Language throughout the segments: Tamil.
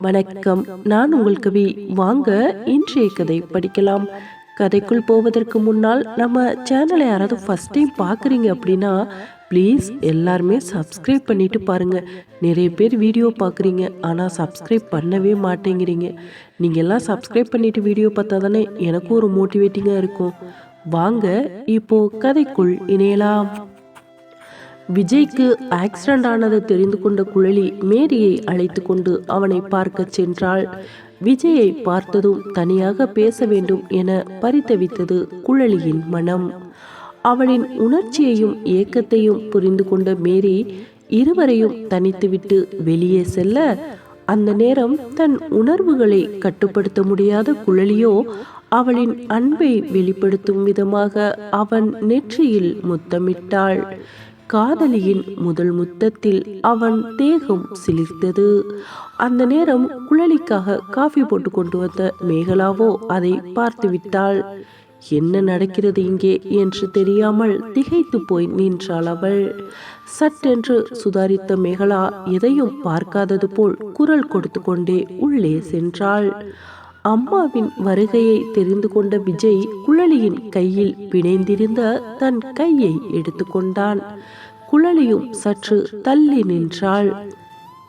வணக்கம். நான் உங்கள் கவி வாங்க இன்றைய கதை படிக்கலாம். கதைக்குள் போவதற்கு முன்னால் நம்ம சேனலை யாராவது ஃபர்ஸ்ட் டைம் பார்க்குறீங்க அப்படின்னா ப்ளீஸ் எல்லாருமே சப்ஸ்கிரைப் பண்ணிட்டு பாருங்க. நிறைய பேர் வீடியோ பார்க்குறீங்க ஆனால் சப்ஸ்கிரைப் பண்ணவே மாட்டேங்கிறீங்க. நீங்கள் எல்லாம் சப்ஸ்கிரைப் பண்ணிட்டு வீடியோ பார்த்தா தானே எனக்கும் ஒரு மோட்டிவேட்டிங்காக இருக்கும். வாங்க இப்போ கதைக்குள் இணையலாம். விஜய்க்கு ஆக்சிடென்ட் ஆனதை தெரிந்து கொண்ட குழலி மேரியை அழைத்து கொண்டு அவனை பார்க்கச் சென்றாள். விஜயை பார்த்ததும் தனியாக பேச வேண்டும் என பரிதவித்தது குழலியின் மனம். அவளின் உணர்ச்சியையும் ஏக்கத்தையும் புரிந்து கொண்ட மேரி இருவரையும் தனித்துவிட்டு வெளியே செல்ல அந்த நேரம் தன் உணர்வுகளை கட்டுப்படுத்த முடியாத குழலியோ அவளின் அன்பை வெளிப்படுத்தும் விதமாக அவன் நெற்றியில் முத்தமிட்டாள். காதலியின் முதல் முத்தத்தில் அவன் தேகம் சிலிர்த்தது. அந்த நேரம் குழலிக்காக காஃபி போட்டு கொண்டு வந்த மேகலாவோ அதை பார்த்து விட்டாள். என்ன நடக்கிறது இங்கே? என்று தெரியாமல் திகைத்து போய் நின்றாள் அவள். சட்டென்று சுதாரித்த மேகலா எதையும் பார்க்காதது போல் குரல் கொடுத்து கொண்டே உள்ளே சென்றாள். அம்மாவின் வருகையை தெரிந்து கொண்ட விஜய் குழலியின் கையில் பிணைந்திருந்த தன் கையை எடுத்துக்கொண்டான். குழலியும் சற்று தள்ளி நின்றாள்.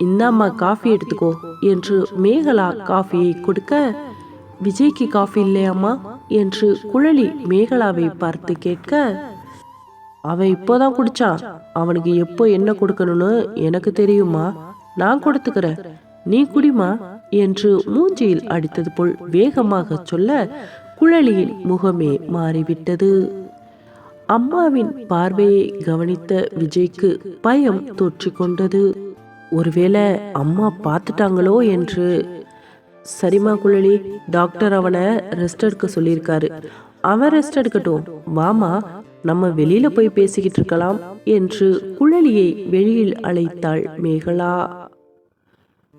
இந்தாம்மா காஃபி எடுத்துக்கோ என்று மேகலா காஃபியை கொடுக்க விஜய்க்கு காஃபி இல்லையாம்மா என்று குழலி மேகலாவை பார்த்து கேட்க அவன் இப்போதான் குடிச்சான். அவனுக்கு எப்போ என்ன கொடுக்கணும்னு எனக்கு தெரியுமா நான் கொடுத்துக்கிறேன். நீ குடிமா என்று மூஞ்சியில் அடித்தது போல் வேகமாக சொல்ல குழலியின் முகமே மாறிவிட்டது. அம்மாவின் பார்வையை கவனித்த விஜய்க்கு பயம் தொற்றிக்கொண்டது. ஒருவேளை அம்மா பார்த்துட்டாங்களோ என்று. சரிமா குழலி டாக்டர் அவனை ரெஸ்ட் எடுக்க சொல்லியிருக்காரு. அவன் ரெஸ்ட் எடுக்கட்டும். வாமா நம்ம வெளியில போய் பேசிக்கிட்டு இருக்கலாம் என்று குழலியை வெளியில் அழைத்தாள் மேகலா.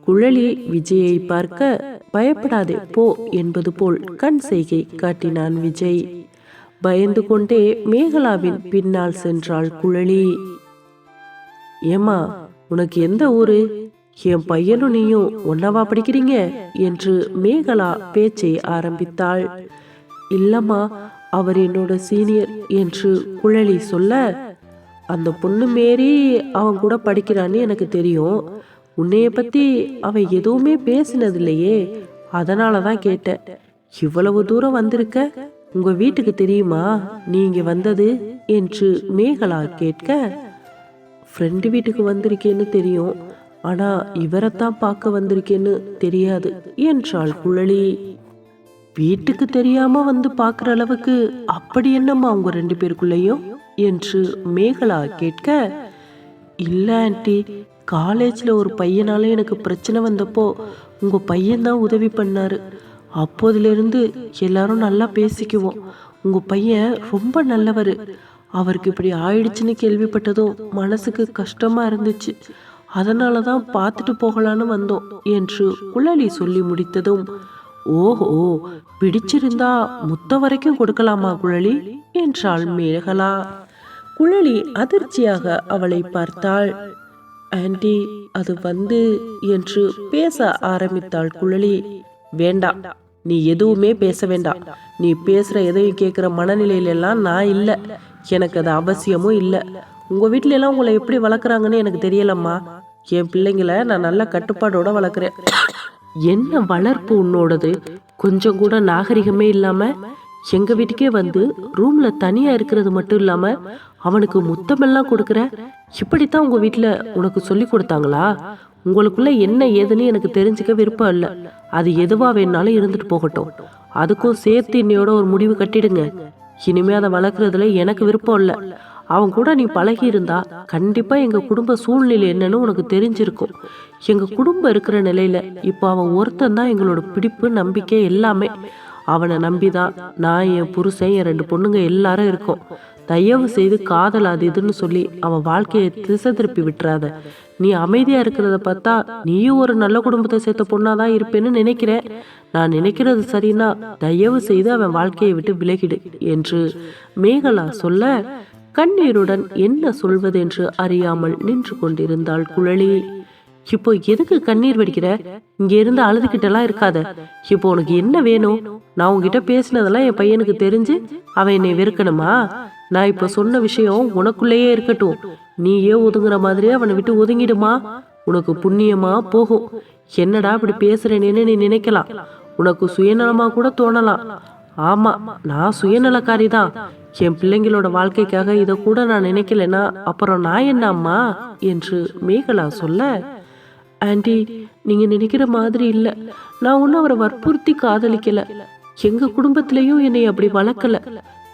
குழலி விஜயை பார்க்க பயப்படாதே போ என்பது போல் கண் செய்கை காட்டினான் விஜய். பயந்து கொண்டே மேகலாவின் பின்னால் சென்றாள் குழலி. ஏமா உனக்கு எந்த ஊரு? என் பையனும் நீயும் ஒன்னவா படிக்கிறீங்க? என்று மேகலா பேச்சை ஆரம்பித்தாள். இல்லம்மா அவர் என்னோட சீனியர் என்று குழலி சொல்ல அந்த பொண்ணு மேரி அவன் கூட படிக்கிறான்னு எனக்கு தெரியும். உன்னைய பத்தி அவ எதுவுமே பேசினதில்லையே. அதனால தான் கேட்டேன். இவ்வளவு தூரம் வந்திருக்க? உங்க வீட்டுக்கு தெரியுமா? நீங்க வந்தது என்று மேகலா கேட்க ஃப்ரெண்டு வீட்டுக்கு வந்திருக்கேன்னு தெரியும். ஆனா இவரைத்தான் பார்க்க வந்திருக்கேன்னு தெரியாது என்றாள் குழலி. வீட்டுக்கு தெரியாம வந்து பார்க்குற அளவுக்கு அப்படி என்னம்மா அவங்க ரெண்டு பேருக்குள்ளேயும்? என்று மேகலா கேட்க இல்ல ஆண்டி காலேஜில் ஒரு பையனால எனக்கு பிரச்சனை வந்தப்போ உங்கள் பையன்தான் உதவி பண்ணாரு. அப்போதிலிருந்து எல்லாரும் நல்லா பேசிக்குவோம். உங்க பையன் ரொம்ப நல்லவர். அவருக்கு இப்படி ஆயிடுச்சுன்னு கேள்விப்பட்டதும் மனசுக்கு கஷ்டமா இருந்துச்சு. அதனால தான் பார்த்துட்டு போகலான்னு வந்தோம் என்று குழலி சொல்லி முடித்ததும் ஓஹோ பிடிச்சிருந்தா முத்த வரைக்கும் கொடுக்கலாமா குழலி? என்றாள் மேகலா. குழலி அதிர்ச்சியாக அவளை பார்த்தாள். ஆண்டி அது வந்து என்று பேச ஆரம்பித்தாள் குழலி. வேண்டாம் நீ எதுவுமே பேச வேண்டாம். நீ பேசுற எதையும் கேட்குற மனநிலையில எல்லாம் நான் இல்லை. எனக்கு அது அவசியமும் இல்லை. உங்க வீட்டிலலாம் எல்லாம் உங்களை எப்படி வளர்க்குறாங்கன்னு எனக்கு தெரியலம்மா. என் பிள்ளைங்களை நான் நல்ல கட்டுப்பாடோட வளர்க்குறேன் என்ன வளர்ப்பு உன்னோடது? கொஞ்சம் கூட நாகரிகமே இல்லாம எங்க வீட்டுக்கே வந்து ரூம்ல தனியா இருக்கிறது மட்டும் இல்லாம அவனுக்கு முத்தமெல்லாம் கொடுக்குற? இப்படித்தான் உங்க வீட்டுல உனக்கு சொல்லி கொடுத்தாங்களா? உங்களுக்குள்ள என்ன ஏதுன்னு எனக்கு தெரிஞ்சுக்க விருப்பம் இல்லை. அது எதுவா வேணாலும் இருந்துட்டு போகட்டும். அதுக்கும் சேர்த்து இன்னையோட ஒரு முடிவு கட்டிடுங்க. இனிமே அதை வளர்க்குறதுல எனக்கு விருப்பம் இல்லை. அவன் கூட நீ பழகி இருந்தா கண்டிப்பா எங்க குடும்ப சூழ்நிலை என்னன்னு உனக்கு தெரிஞ்சிருக்கும். எங்க குடும்பம் இருக்கிற நிலையில இப்போ அவன் ஒருத்தன் தான் எங்களோட பிடிப்பு நம்பிக்கை எல்லாமே. அவனை நம்பிதான் நான் என் புருஷன் என் ரெண்டு பொண்ணுங்க எல்லாரும் இருக்கோம். தயவு செய்து காதல் அது இதுன்னு சொல்லி அவன் வாழ்க்கையை திசை திருப்பி விட்டுறாத. நீ அமைதியா இருக்கிறத பார்த்தா நீயும் ஒரு நல்ல குடும்பத்தை சேர்த்த பொண்ணாதான் இருப்பேன்னு நினைக்கிறேன். நான் நினைக்கிறது சரின்னா தயவு செய்து அவன் வாழ்க்கையை விட்டு விலகிடு என்று மேகலா சொல்ல கண்ணீருடன் என்ன சொல்வதென்று அறியாமல் நின்று கொண்டிருந்தாள் குழலி. இப்போ எதுக்கு கண்ணீர் வடிக்கிற? இங்க இருந்து அழுதுகிட்டலாம் இருக்காத. இப்போ உனக்கு என்ன வேணும்? நான் உன்கிட்ட பேசினதெல்லாம் என் பையனுக்கு தெரிஞ்சு அவன் என்னை வெறுக்கணுமா? நான் இப்போ சொன்ன விஷயம் உனக்குள்ளேயே இருக்கட்டும். நீயே ஒதுங்குற மாதிரியே அவனை விட்டு ஒதுங்கிடுமா? உனக்கு புண்ணியமா போகும். என்னடா இப்படி பேசுறேனேன்னு நீ நினைக்கலாம். உனக்கு சுயநலமா கூட தோணலாம். ஆமா நான் சுயநலக்காரி தான் என் பிள்ளைங்களோட வாழ்க்கைக்காக இதை கூட நான் நினைக்கலனா அப்புறம் நான் என்ன அம்மா என்று மேகலா சொல்ல ஆண்டி நீங்க நினைக்கிற மாதிரி இல்ல. நான் ஒன்னும் அவரை வற்புறுத்தி காதலிக்கல. எங்க குடும்பத்திலயும் என்னை அப்படி வளர்க்கல.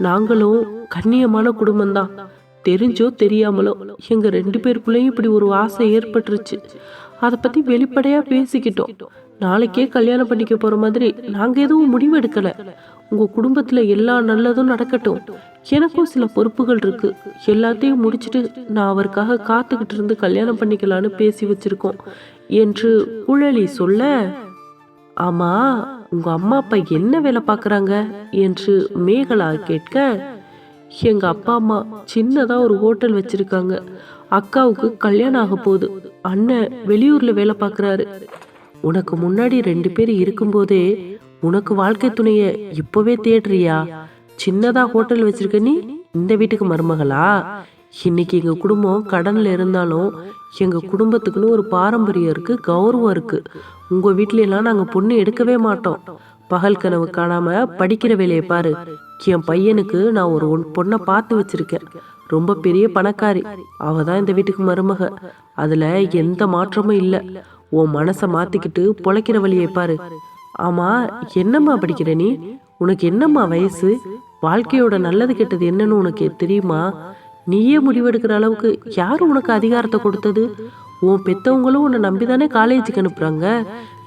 நாங்களும் கண்ணியமான குடும்பம்தான். தெரிஞ்சோ தெரியாமலோ எங்க ரெண்டு பேருக்குள்ளேயும் இப்படி ஒரு ஆசை ஏற்பட்டுருச்சு. அதை பத்தி வெளிப்படையா பேசிக்கிட்டோம். நாளைக்கே கல்யாணம் பண்ணிக்க போற மாதிரி நாங்க எதுவும் முடிவு எடுக்கலை உங்க குடும்பத்துல எல்லா நல்லதும் நடக்கட்டும். எனக்கும் சில பொறுப்புகள் இருக்கு. எல்லாத்தையும் முடிச்சிட்டு நான் அவருக்காக காத்துக்கிட்டு இருந்து கல்யாணம் பண்ணிக்கலான்னு பேசி வச்சிருக்கோம். என்று குழலி சொல்ல ஆமா உங்க அம்மா அப்பா என்ன வேலை பார்க்குறாங்க? என்று மேகலா கேட்க எங்க அப்பா அம்மா சின்னதா ஒரு ஹோட்டல் வச்சிருக்காங்க. அக்காவுக்கு கல்யாணம் ஆக போகுது. அண்ணன் வெளியூர்ல வேலை பார்க்குறாரு. உனக்கு முன்னாடி ரெண்டு பேர் இருக்கும்போதே உனக்கு வாழ்க்கை துணைய இப்பவே தேடுறியா? சின்னதா ஹோட்டல் வச்சிருக்க நீ இந்த வீட்டுக்கு மருமகளா? இன்னைக்கு எங்கள் குடும்பம் கடனில் இருந்தாலும் எங்கள் குடும்பத்துக்குன்னு ஒரு பாரம்பரியம் இருக்குது கௌரவம் இருக்குது உங்கள் வீட்லலாம் நாங்கள் பொண்ணு எடுக்கவே மாட்டோம். பகல் கனவு காணாமல் படிக்கிற வேலையை பாரு. என் பையனுக்கு நான் ஒரு ஒன்- பொண்ணை பார்த்து வச்சுருக்கேன். ரொம்ப பெரிய பணக்காரி. அவ தான் இந்த வீட்டுக்கு மருமக. அதில் எந்த மாற்றமும் இல்லை. உன் மனசை மாற்றிக்கிட்டு பொழைக்கிற வழியை பாரு. ஆமாம் என்னம்மா படிக்கிற நீ? உனக்கு என்னம்மா வயசு? வாழ்க்கையோட நல்லது கெட்டது என்னன்னு உனக்கு தெரியுமா? நீயே முடிவெடுக்கிற அளவுக்கு யார் உனக்கு அதிகாரத்தை கொடுத்தது? உன் பெத்தவங்களும் உன்னை நம்பி தானே காலேஜுக்கு அனுப்புறாங்க?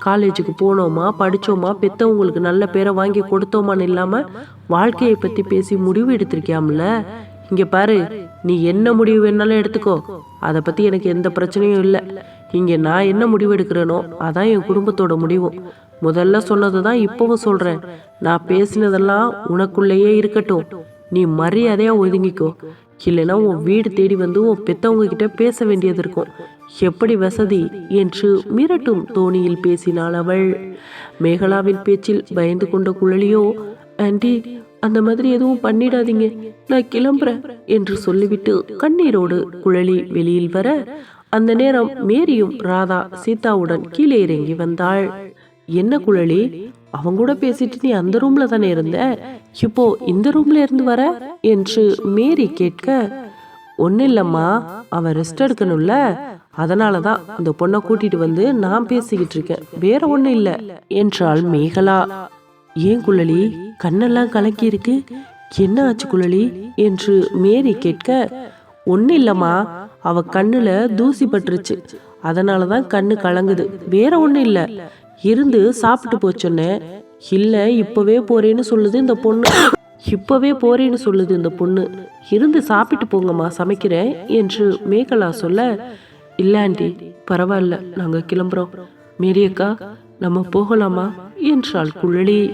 காலேஜுக்கு போனோமா படித்தோமா பெத்தவங்களுக்கு நல்ல பேரை வாங்கி கொடுத்தோமான்னு இல்லாமல் வாழ்க்கையை பற்றி பேசி முடிவு எடுத்திருக்கியாம்ல? இங்கே பாரு நீ என்ன முடிவு வேணாலும் எடுத்துக்கோ. அதை பற்றி எனக்கு எந்த பிரச்சனையும் இல்லை. இங்கே நான் என்ன முடிவு எடுக்கிறேனோ அதான் என் குடும்பத்தோட முடிவும் முதல்ல சொன்னது தான் இப்போவும் சொல்கிறேன் நான் பேசினதெல்லாம் உனக்குள்ளேயே இருக்கட்டும். நீ மரியாதையாக ஒதுங்கிக்கோ. இல்லைன்னா உன் வீடு தேடி வந்து உன் பெத்தவங்க கிட்ட பேச வேண்டியது இருக்கும். எப்படி வசதி? என்று மிரட்டும் தோணியில் பேசினாள் அவள். மேகலாவின் பேச்சில் பயந்து கொண்ட குழலியோ ஆண்டி அந்த மாதிரி எதுவும் பண்ணிடாதீங்க. நான் கிளம்புறேன் என்று சொல்லிவிட்டு கண்ணீரோடு குழலி வெளியில் வர அந்த நேரம் மேரியும் ராதா சீதாவுடன் கீழே இறங்கி வந்தாள். என்ன குழலி? அவங்க கூட பேசிட்டு நீ அந்த ரூம்ல தானே இருந்த? இப்போ இந்த ரூம்ல இருந்து வர? என்று மேரி கேட்க ஒன்னும் இல்லம்மா அவன் ரெஸ்ட் எடுக்கணும்ல. அதனால தான் இந்த பொண்ணை கூட்டிட்டு வந்து நான் பேசிக்கிட்டு இருக்கேன். வேற ஒன்றும் இல்லை என்றாள் மேகலா. ஏன் குழலி? கண்ணெல்லாம் கலக்கி இருக்கு. என்ன ஆச்சு குழலி? என்று மேரி கேட்க ஒன்றும் இல்லம்மா அவ கண்ணுல தூசி பட்டுருச்சு. அதனால தான் கண்ணு கலங்குது. வேற ஒன்றும் இல்லை. இருந்து சாப்பிட்டு போச்சொன்னேன் இல்லை இப்போவே போறேன்னு சொல்லுது இந்த பொண்ணு. இப்போவே போறேன்னு சொல்லுது இந்த பொண்ணு. இருந்து சாப்பிட்டு போங்கம்மா சமைக்கிறேன் என்று மேகலா சொல்ல இல்லை ஆண்டி பரவாயில்ல நாங்கள் கிளம்புறோம். மேரி அக்கா நம்ம போகலாமா? என்றாள் குழலி.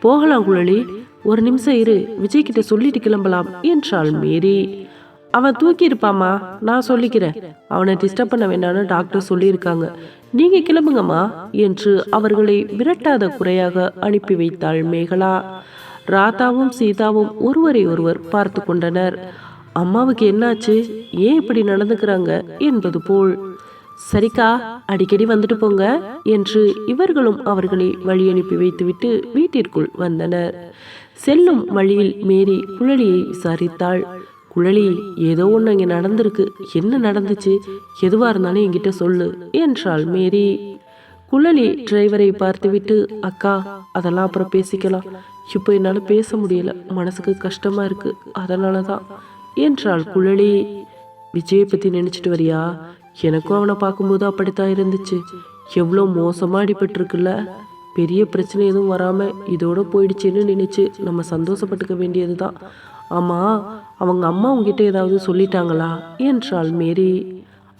போகலாம் குழலி. ஒரு நிமிஷம் இரு விஜய் கிட்ட சொல்லிட்டு கிளம்பலாம் என்றாள் மேரி. அவன் தூக்கி இருப்பாமா நான் சொல்லிக்கிறேன். அவனை டிஸ்டர்ப் பண்ண வேண்டாம்னு டாக்டர் சொல்லியிருக்காங்க. நீங்க கிளம்புங்கம்மா என்று அவர்களை விரட்டாத குறையாக அனுப்பி வைத்தாள் மேகலா. ராதாவும் சீதாவும் ஒருவரை ஒருவர் பார்த்து கொண்டனர். அம்மாவுக்கு என்னாச்சு? ஏன் இப்படி நடந்துக்கிறாங்க? என்பது போல். சரிக்கா அடிக்கடி வந்துட்டு போங்க என்று இவர்களும் அவர்களை வழி அனுப்பி வைத்துவிட்டு வீட்டிற்குள் வந்தனர். செல்லும் வழியில் மேரி குழலியை விசாரித்தாள். குழலி ஏதோ ஒன்று இங்கே நடந்திருக்கு. என்ன நடந்துச்சு? எதுவாக இருந்தாலும் என்கிட்ட சொல்லு என்றாள் மேரி. குழலி டிரைவரை பார்த்துவிட்டு அக்கா அதெல்லாம் அப்புறம் பேசிக்கலாம். இப்போ என்னால் பேச முடியல. மனசுக்கு கஷ்டமாக இருக்குது அதனால தான் என்றாள் குழலி. விஜயை பற்றி நினச்சிட்டு வரியா? எனக்கும் அவனை பார்க்கும்போது அப்படித்தான் இருந்துச்சு. எவ்வளோ மோசமாக அடிபட்டிருக்குல்ல. பெரிய பிரச்சனை எதுவும் வராமல் இதோட போயிடுச்சுன்னு நினச்சி நம்ம சந்தோஷப்பட்டுக்க வேண்டியது தான் ஆமாம் அவங்க அம்மா உங்ககிட்ட ஏதாவது சொல்லிட்டாங்களா? என்றாள் மேரி.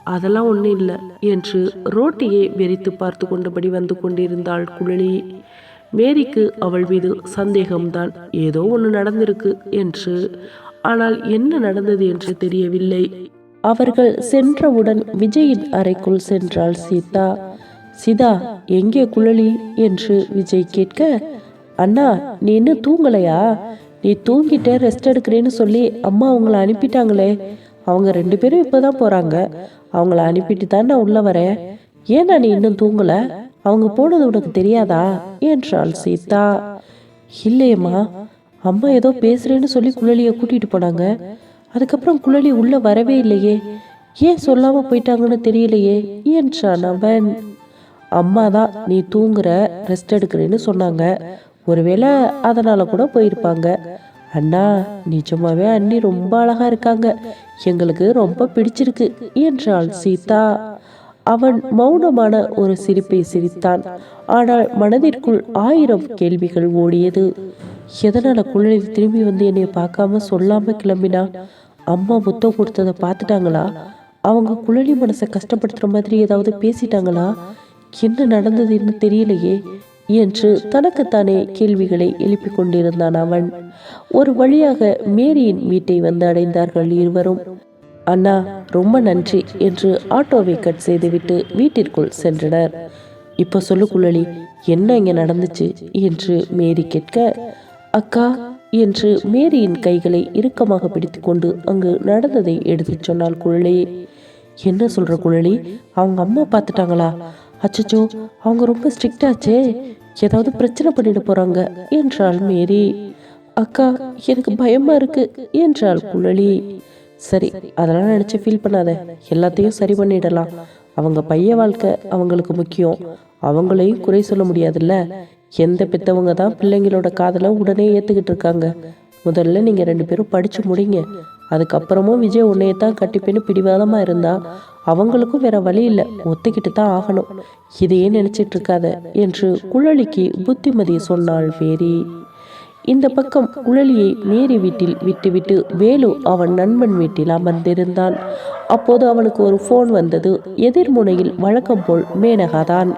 அதெல்லாம் ஒன்றும் இல்லை என்று ரோட்டியை வெறித்து பார்த்து கொண்டபடி வந்து கொண்டிருந்தாள் குழலி. மேரிக்கு அவள் மீது சந்தேகம்தான். ஏதோ ஒன்று நடந்திருக்கு என்று. ஆனால் என்ன நடந்தது என்று தெரியவில்லை. அவர்கள் சென்றவுடன் விஜயின் அறைக்குள் சென்றாள் சீதா. சிதா எங்கே குழலி? என்று விஜய் கேட்க அண்ணா நீ இன்னும் தூங்கலையா? நீ தூங்கிட்ட ரெஸ்ட் எடுக்கிறேன்னு சொல்லி அம்மா அவங்கள அனுப்பிட்டாங்களே. அவங்க ரெண்டு பேரும் இப்போதான் போகிறாங்க அவங்கள அனுப்பிட்டு தான் நான் உள்ளே வரேன். ஏன்னா நீ இன்னும் தூங்கலை? அவங்க போனது உனக்கு தெரியாதா? என்றாள் சீதா. இல்லையம்மா அம்மா ஏதோ பேசுகிறேன்னு சொல்லி குழலியை கூட்டிகிட்டு போனாங்க. அதுக்கப்புறம் குழலி உள்ளே வரவே இல்லையே. ஏன் சொல்லாமல் போயிட்டாங்கன்னு தெரியலையே என்றான் அவன். அம்மா தான் நீ தூங்குற ரெஸ்ட் எடுக்கிறேன்னு சொன்னாங்க. ஒருவேளை அதனால் கூட போயிருப்பாங்க. அண்ணா நிஜமாவே அண்ணி ரொம்ப அழகா இருக்காங்க. எங்களுக்கு ரொம்ப பிடிச்சிருக்கு என்றாள் சீதா. அவன் மௌனமான ஒரு சிரிப்பை சிரித்தான். ஆனால் மனதிற்குள் ஆயிரம் கேள்விகள் ஓடியது. எதனால குழந்தை திரும்பி வந்து என்னை பார்க்காம சொல்லாம கிளம்பினா? அம்மா முத்தம் கொடுத்ததை பார்த்துட்டாங்களா? அவங்க குழலி மனசை கஷ்டப்படுத்துற மாதிரி ஏதாவது பேசிட்டாங்களா? என்ன நடந்ததுன்னு தெரியலையே. என்று தனக்குத்தானே கேள்விகளை எழுப்பிக் கொண்டிருந்தான் அவன். ஒரு வழியாக மேரியின் வீட்டை வந்து அடைந்தார்கள் இருவரும். அண்ணா ரொம்ப நன்றி என்று ஆட்டோவை கட் செய்துவிட்டு வீட்டிற்குள் சென்றனர். இப்போ சொல்லு குழலி என்ன இங்க நடந்துச்சு? என்று மேரி கேட்க அக்கா என்று மேரியின் கைகளை இறுக்கமாக பிடித்துக்கொண்டு அங்கு நடந்ததை எடுத்துச் சொன்னாள் குழலி. என்ன சொல்ற குழலி? அவங்க அம்மா பார்த்துட்டாங்களா? அச்சச்சோ அவங்க ரொம்ப ஸ்ட்ரிக்டாச்சே ஏதாவது பிரச்சனை பண்ணிட போறாங்க என்றாள் மேரி. அக்கா எனக்கு பயமா இருக்கு என்றாள் குழலி. சரி அதெல்லாம் நினைச்சு ஃபீல் பண்ணாத. எல்லாத்தையும் சரி பண்ணிடலாம். அவங்க பைய வாழ்க்கை அவங்களுக்கு முக்கியம். அவங்களையும் குறை சொல்ல முடியாதுல்ல. எந்த பெத்தவங்க தான் பிள்ளைங்களோட காதலை உடனே ஏத்துக்கிட்டு இருக்காங்க. முதல்ல நீங்க ரெண்டு பேரும் படிச்சு முடிங்க. அதுக்கப்புறமும் விஜய் உன்னைய தான் கட்டிப்பேன்னு பிடிவாதமா இருந்தா அவங்களுக்கும் வேற வழி இல்லை. ஒத்துக்கிட்டு தான் ஆகணும். இதையே நினைச்சிட்டு இருக்காத என்று குழலிக்கு புத்திமதி சொன்னாள் வேரி இந்த பக்கம் குழலியை நேரி வீட்டில் விட்டுவிட்டு வேலு அவன் நண்பன் வீட்டில் அமர்ந்திருந்தான். அப்போது அவனுக்கு ஒரு ஃபோன் வந்தது. எதிர்முனையில் வழக்கம் போல் மேனகாதான்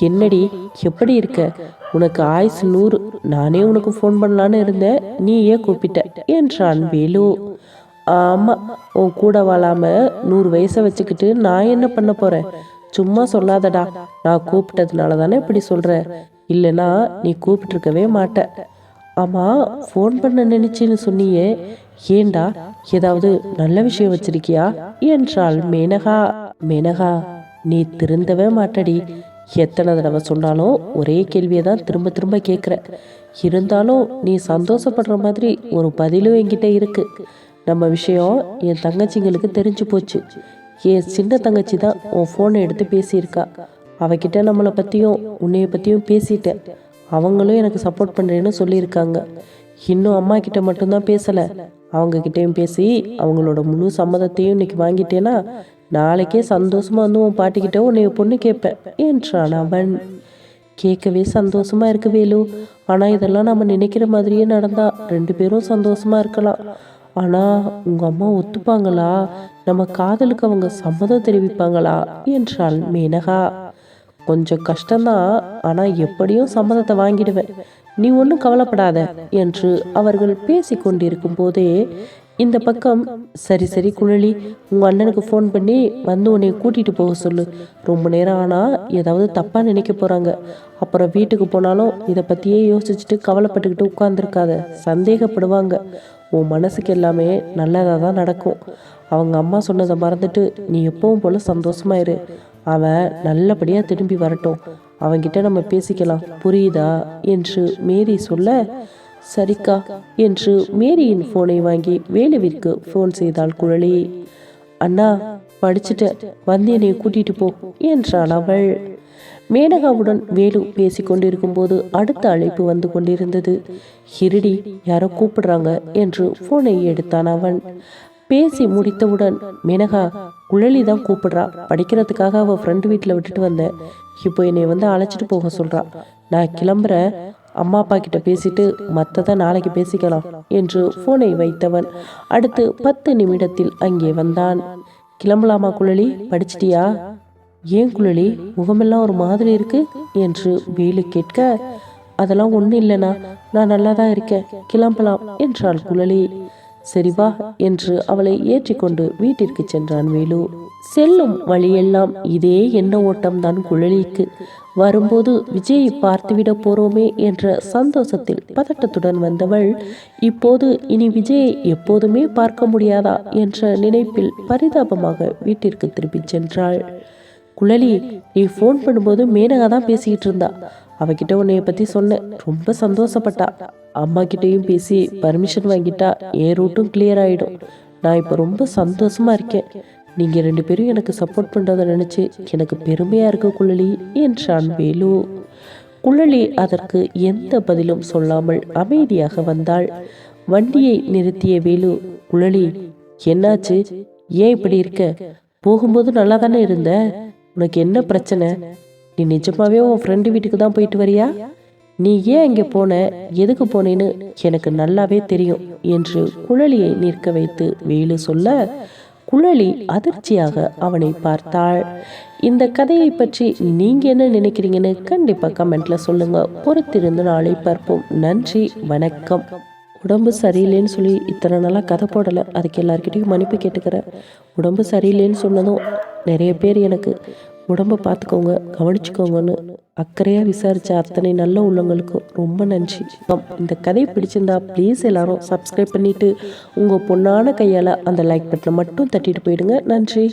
என்னடி எப்படி இருக்க? உனக்கு ஆயுசு நூறு. நானே உனக்கு ஃபோன் பண்ணலான்னு இருந்தேன். நீயே கூப்பிட்ட என்றான் வேலு. ஆமாம் உன் கூட வாழாமல் நூறு வயசை வச்சுக்கிட்டு நான் என்ன பண்ண போகிறேன் சும்மா சொல்லாதடா. நான் கூப்பிட்டதுனால தானே இப்படி சொல்கிறேன் இல்லைன்னா நீ கூப்பிட்டுருக்கவே மாட்ட. ஆமாம் ஃபோன் பண்ண நினச்சின்னு சொன்னியே. ஏண்டா ஏதாவது நல்ல விஷயம் வச்சிருக்கியா? என்றாள் மேனகா. மேனகா நீ திருந்தவே மாட்டடி. எத்தனை தடவை சொன்னாலும் ஒரே கேள்வியை தான் திரும்ப திரும்ப கேட்குற இருந்தாலும் நீ சந்தோஷப்படுற மாதிரி ஒரு பதிலும் என்கிட்ட இருக்குது நம்ம விஷயம் என் தங்கச்சிங்களுக்கு தெரிஞ்சு போச்சு. என் சின்ன தங்கச்சி தான் உன் ஃபோனை எடுத்து பேசியிருக்கா. அவகிட்ட நம்மளை பற்றியும் உன்னைய பற்றியும் பேசிட்டேன். அவங்களும் எனக்கு சப்போர்ட் பண்ணுறேன்னு சொல்லியிருக்காங்க. இன்னும் அம்மா கிட்ட மட்டும்தான் பேசலை. அவங்க கிட்டேயும் பேசி அவங்களோட முழு சம்மதத்தையும் இன்னைக்கு வாங்கிட்டேன்னா நாளைக்கே சந்தோஷமாக வந்து உன் பாட்டிக்கிட்ட உன்னைய பொண்ணு கேட்பேன் என்றான் அவன். கேட்கவே சந்தோஷமா இருக்கு வேலு. ஆனால் இதெல்லாம் நம்ம நினைக்கிற மாதிரியே நடந்தா ரெண்டு பேரும் சந்தோஷமாக இருக்கலாம். ஆனால் உங்கள் அம்மா ஒத்துப்பாங்களா? நம்ம காதலுக்கு அவங்க சம்மதம் தெரிவிப்பாங்களா? என்றாள் மேனகா. கொஞ்சம் கஷ்டம்தான் ஆனால் எப்படியும் சம்மதத்தை வாங்கிடுவேன். நீ ஒன்றும் கவலைப்படாத என்று அவர்கள் பேசி கொண்டிருக்கும் போதே இந்த பக்கம் சரி சரி குழலி உங்கள் அண்ணனுக்கு ஃபோன் பண்ணி வந்து உன்னை கூட்டிகிட்டு போக சொல்லு. ரொம்ப நேரம் ஆனால் ஏதாவது தப்பாக நினைக்க போகிறாங்க அப்புறம் வீட்டுக்கு போனாலும் இதை பற்றியே யோசிச்சுட்டு கவலைப்பட்டுக்கிட்டு உட்காந்துருக்காத சந்தேகப்படுவாங்க. உன் மனசுக்கு எல்லாமே நல்லதாக தான் நடக்கும். அவங்க அம்மா சொன்னதை மறந்துட்டு நீ எப்பவும் போல் சந்தோஷமாயிரு அவன் நல்லபடியாக திரும்பி வரட்டும். அவன்கிட்ட நம்ம பேசிக்கலாம். புரியுதா? என்று மேரி சொல்ல சரிக்கா என்று மேரியின் ஃபோனை வாங்கி வேலுவிற்கு ஃபோன் செய்தாள் குழலி. அண்ணா படிச்சுட்டு வந்து என்னை கூட்டிகிட்டு போ என்றாள் அவள். மேனகாவுடன் வேலு பேசி கொண்டிருக்கும் போது அடுத்த அழைப்பு வந்து கொண்டிருந்தது. இருடி யாரோ கூப்பிடுறாங்க என்று போனை எடுத்தான் அவன். பேசி முடித்தவுடன் மேனகா குழலி தான் கூப்பிடுறா. படிக்கிறதுக்காக அவள் ஃப்ரெண்டு வீட்டில் விட்டுட்டு வந்தேன் இப்போ என்னை வந்து அழைச்சிட்டு போக சொல்றா. நான் கிளம்புறேன். அம்மா அப்பா கிட்ட பேசிட்டு மற்றதை நாளைக்கு பேசிக்கலாம் என்று போனை வைத்தவன். அடுத்து பத்து நிமிடத்தில் அங்கே வந்தான். கிளம்பலாமா குழலி? படிச்சிட்டியா? ஏன் குழலி முகமெல்லாம் ஒரு மாதிரி இருக்கு? என்று வேலு கேட்க அதெல்லாம் ஒன்றும் இல்லைண்ணா நான் நல்லா தான் இருக்கேன் கிளம்பலாம் என்றாள் குழலி. சரி வா என்று அவளை ஏற்றிக்கொண்டு வீட்டிற்கு சென்றான் வேலு. செல்லும் வழியெல்லாம் இதே எண்ண ஓட்டம்தான் குழலிக்கு. வரும்போது விஜயை பார்த்துவிட போறோமே என்ற சந்தோஷத்தில் பதட்டத்துடன் வந்தவள் இப்போது இனி விஜயை எப்போதுமே பார்க்க முடியாதா? என்ற நினைப்பில் பரிதாபமாக வீட்டிற்கு திரும்பிச் சென்றாள். குழலி நீ ஃபோன் பண்ணும்போது மேனகா தான் பேசிக்கிட்டு இருந்தா. அவகிட்ட உன்னைய பத்தி சொன்னேன். ரொம்ப சந்தோஷப்பட்டா. அம்மா கிட்டேயும் பேசி பர்மிஷன் வாங்கிட்டா. என் ரூட்டும் கிளியர் ஆயிடும். நான் இப்போ ரொம்ப சந்தோஷமா இருக்கேன். நீங்க ரெண்டு பேரும் எனக்கு சப்போர்ட் பண்றதை நினைச்சு எனக்கு பெருமையா இருக்கு குழலி என்றான் வேலு. குழலி அதற்கு எந்த பதிலும் சொல்லாமல் அமைதியாக வந்தாள். வண்டியை நிறுத்திய வேலு குழலி என்னாச்சு? ஏன் இப்படி இருக்க? போகும்போது நல்லா தானே இருந்த? உனக்கு என்ன பிரச்சனை? நீ நிஜமாவே உன் ஃப்ரெண்டு வீட்டுக்கு தான் போயிட்டு வரியா? நீ ஏன் அங்கே போன? எதுக்கு போனேன்னு எனக்கு நல்லாவே தெரியும் என்று குழலியை நிற்க வைத்து வேலு சொல்ல குழலி அதிர்ச்சியாக அவனை பார்த்தாள். இந்த கதையை பற்றி நீங்க என்ன நினைக்கிறீங்கன்னு கண்டிப்பா கமெண்ட்ல சொல்லுங்க. பொறுத்திருந்து நாளை பார்ப்போம். நன்றி வணக்கம். உடம்பு சரியில்லைன்னு சொல்லி இத்தனை நாளாக கதை போடலை. அதுக்கு எல்லாருக்கிட்டையும் மன்னிப்பு கேட்டுக்கிறேன். உடம்பு சரியில்லைன்னு சொன்னதும் நிறைய பேர் எனக்கு உடம்பை பார்த்துக்கோங்க கவனிச்சுக்கோங்கன்னு அக்கறையாக விசாரித்த அத்தனை நல்ல உள்ளவங்களுக்கும் ரொம்ப நன்றி. இந்த கதை பிடிச்சிருந்தா ப்ளீஸ் எல்லாரும் சப்ஸ்கிரைப் பண்ணிவிட்டு உங்கள் பொண்ணான கையால் அந்த லைக் பட்டனை மட்டும் தட்டிட்டு போயிடுங்க. நன்றி.